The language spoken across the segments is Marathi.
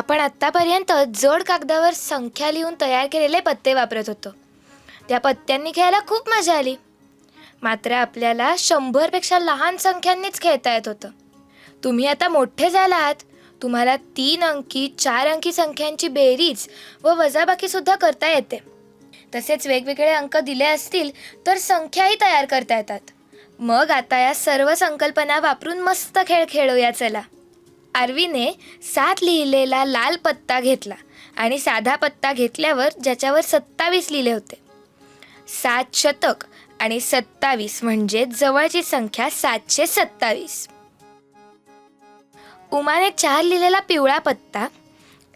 आपण आत्तापर्यंत जड कागदावर संख्या लिहून तयार केलेले पत्ते वापरत होतो. त्या पत्त्यांनी खेळायला खूप मजा आली. मात्र आपल्याला शंभरपेक्षा लहान संख्यांनीच खेळता येत होतं. तुम्ही आता मोठे झालात. तुम्हाला तीन अंकी चार अंकी संख्यांची बेरीज व वजाबाकीसुद्धा करता येते. तसेच वेगवेगळे अंक दिले असतील तर संख्याही तयार करता येतात. मग आता या सर्व संकल्पना वापरून मस्त खेळ खेळूया चला. आरवीने सात लिहिलेला लाल पत्ता घेतला आणि साधा पत्ता घेतल्यावर ज्याच्यावर सत्तावीस लिहिले होते. सात शतक आणि सत्तावीस म्हणजे जवळची संख्या सातशे सत्तावीस. उमाने चार लिहिलेला पिवळा पत्ता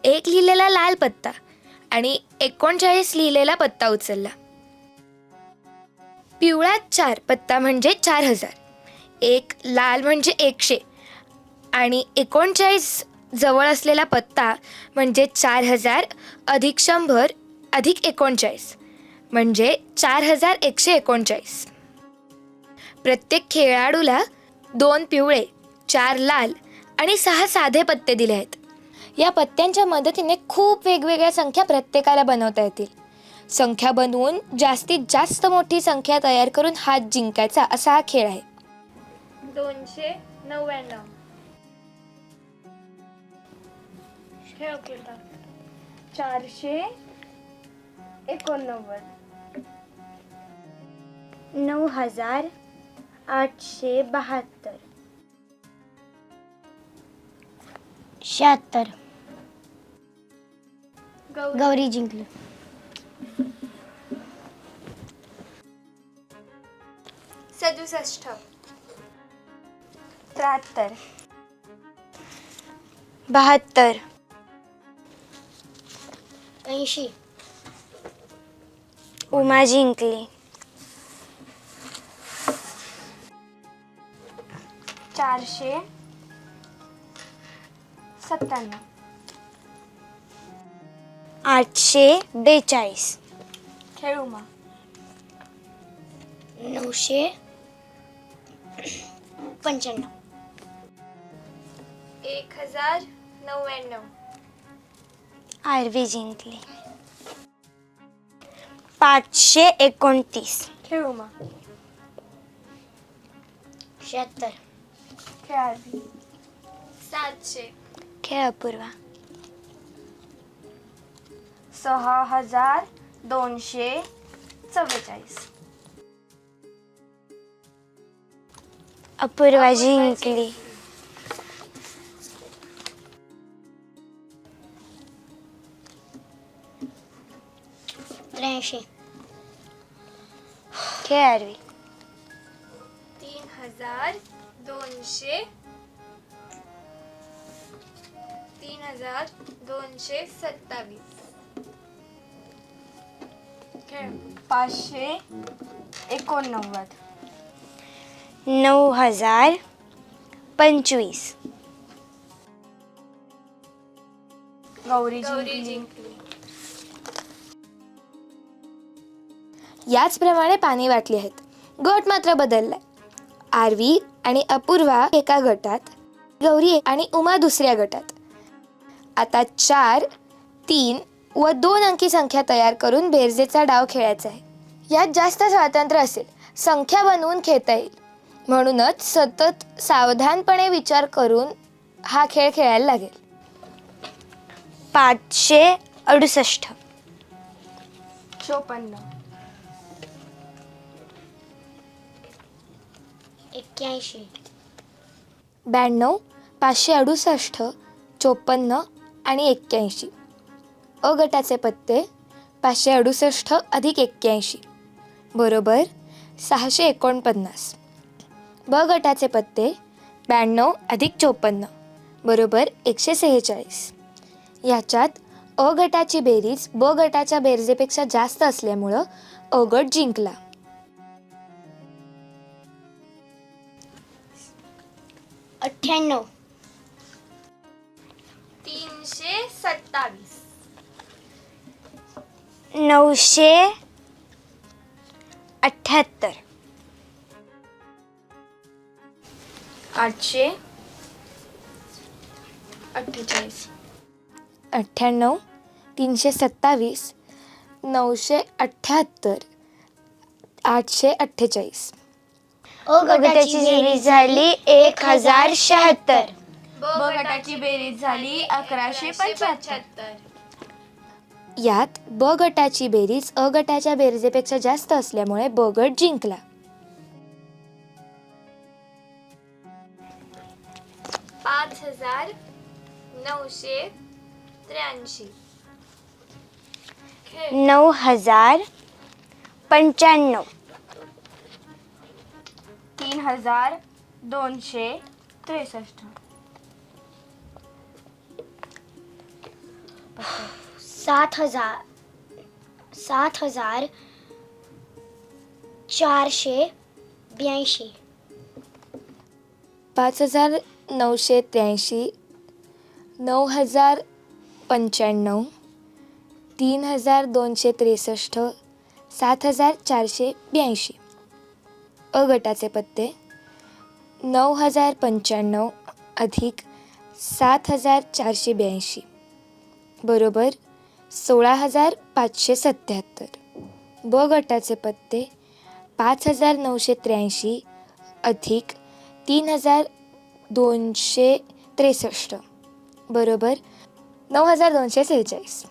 एक लिहिलेला लाल पत्ता आणि एकोणचाळीस लिहिलेला पत्ता उचलला. पिवळा चार पत्ता म्हणजे चार हजार एक लाल म्हणजे एकशे आणि एकोणचाळीस जवळ असलेला पत्ता म्हणजे चार हजार अधिक शंभर अधिक एकोणचाळीस म्हणजे चार हजार एकशे एकोणचाळीस. प्रत्येक खेळाडूला दोन पिवळे चार लाल आणि सहा साधे पत्ते दिले आहेत. या पत्त्यांच्या मदतीने खूप वेगवेगळ्या संख्या प्रत्येकाला बनवता येतील. संख्या बनवून जास्तीत जास्त मोठी संख्या तयार करून हात जिंकायचा असा हा खेळ आहे. दोनशे नव्याण्णव. चारशे एकोणनव्वद. नऊ हजार आठशे बहात्तर. शहात्तर. गौरी. गौरी जिंकली. सदुसष्ट. त्र्याहत्तर. बहात्तर. ऐंशी. उमा जिंकली. चारशे सत्त्याण्णव. आठशे बेचाळीस. खेळू मग नऊशे पंच्याण्णव. एक हजार नव्याण्णव. आरवी जिंकली पाचशे एकोणतीस खेळू मग शहात्तर खेळावी सातशे खेळ अपूर्वा सहा हजार दोनशे चव्वेचाळीस अपूर्वा जिंकली त्र्याऐंशी खेळ आरवी तीन हजार दोनशे तीन हजार दोनशे सत्तावीस खेळ पाचशे एकोणनव्वद नऊ हजार पंचवीस गौरी जिंकली याचप्रमाणे पाणी वाटली आहेत. गट मात्र बदललाय. आरवी आणि अपूर्वा एका गटात गौरी आणि उमा दुसऱ्या गटात. आता चार तीन व दोन अंकी संख्या तयार करून बेरजेचा डाव खेळायचा आहे. यात जास्त स्वातंत्र्य असेल संख्या बनवून खेळता येईल. म्हणूनच सतत सावधानपणे विचार करून हा खेळ खेळायला लागेल. पाचशे अडुसष्ट. चोपन्न. एक्क्याऐंशी. ब्याण्णव पाचशे अडुसष्ट चोपन्न आणि एक्क्याऐंशी. अ गटाचे पत्ते पाचशे अडुसष्ट अधिक एक्क्याऐंशी. बरोबर सहाशे एकोणपन्नास. ब गटाचे पत्ते ब्याण्णव अधिक चोपन्न. बरोबर एकशे सेहेचाळीस. ह्याच्यात अ गटाची बेरीज ब गटाच्या बेरजेपेक्षा जास्त असल्यामुळं अ गट जिंकला. अठ्ठ्याण्णव. तीनशे सत्तावीस. नऊशे अठ्ठ्याहत्तर. आठशे अठ्ठेचाळीस. अठ्ठ्याण्णव तीनशे सत्तावीस नऊशे अठ्ठ्याहत्तर आठशे अठ्ठेचाळीस. अ गटाची बेरीज झाली एक हजार शहात्तर. ब गटाची बेरीज झाली अकराशे पंच्याहत्तर यात ब गटाची बेरीज अ गटाच्या बेरजेपेक्षा जास्त असल्यामुळे ब गट जिंकला. पाच हजार नऊशे त्र्याऐंशी. नऊ हजार पंच्याण्णव. हजार दोनशे त्रेसष्ट. सात हजार सात हजार चारशे ब्याऐंशी. पाच हजार नऊशे त्र्याऐंशी नऊ हजार पंच्याण्णव तीन हजार दोनशे त्रेसष्ट सात हजार चारशे ब्याऐंशी. अ गटाचे पत्ते नऊ हजार पंच्याण्णव अधिक सात हजार चारशे ब्याऐंशी. बरोबर सोळा हजार पाचशे सत्त्याहत्तर ब गटाचे पत्ते पाच हजार नऊशे त्र्याऐंशी अधिक तीन हजार दोनशे त्रेसष्ट. बरोबर नऊ हजार दोनशे सेहेचाळीस.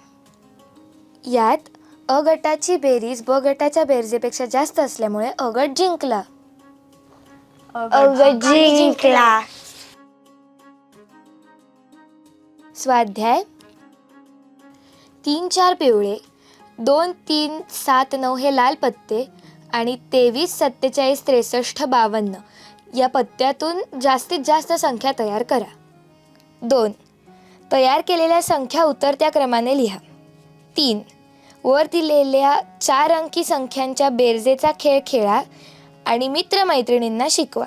यात अ गटाची बेरीज ब गटाच्या बेरजेपेक्षा जास्त असल्यामुळे अ गट जिंकला. अ जिंकला स्वाध्याय. तीन चार पिवळे दोन तीन सात नऊ हे लाल पत्ते आणि तेवीस सत्तेचाळीस त्रेसष्ट बावन्न या पत्त्यातून जास्तीत जास्त संख्या तयार करा. दोन तयार केलेल्या संख्या उतरत्या क्रमाने लिहा. तीन वर दिलेल्या चार अंकी संख्यांच्या बेरजेचा खेळ खेळा. आणि मित्रमैत्रिणींना शिकवा.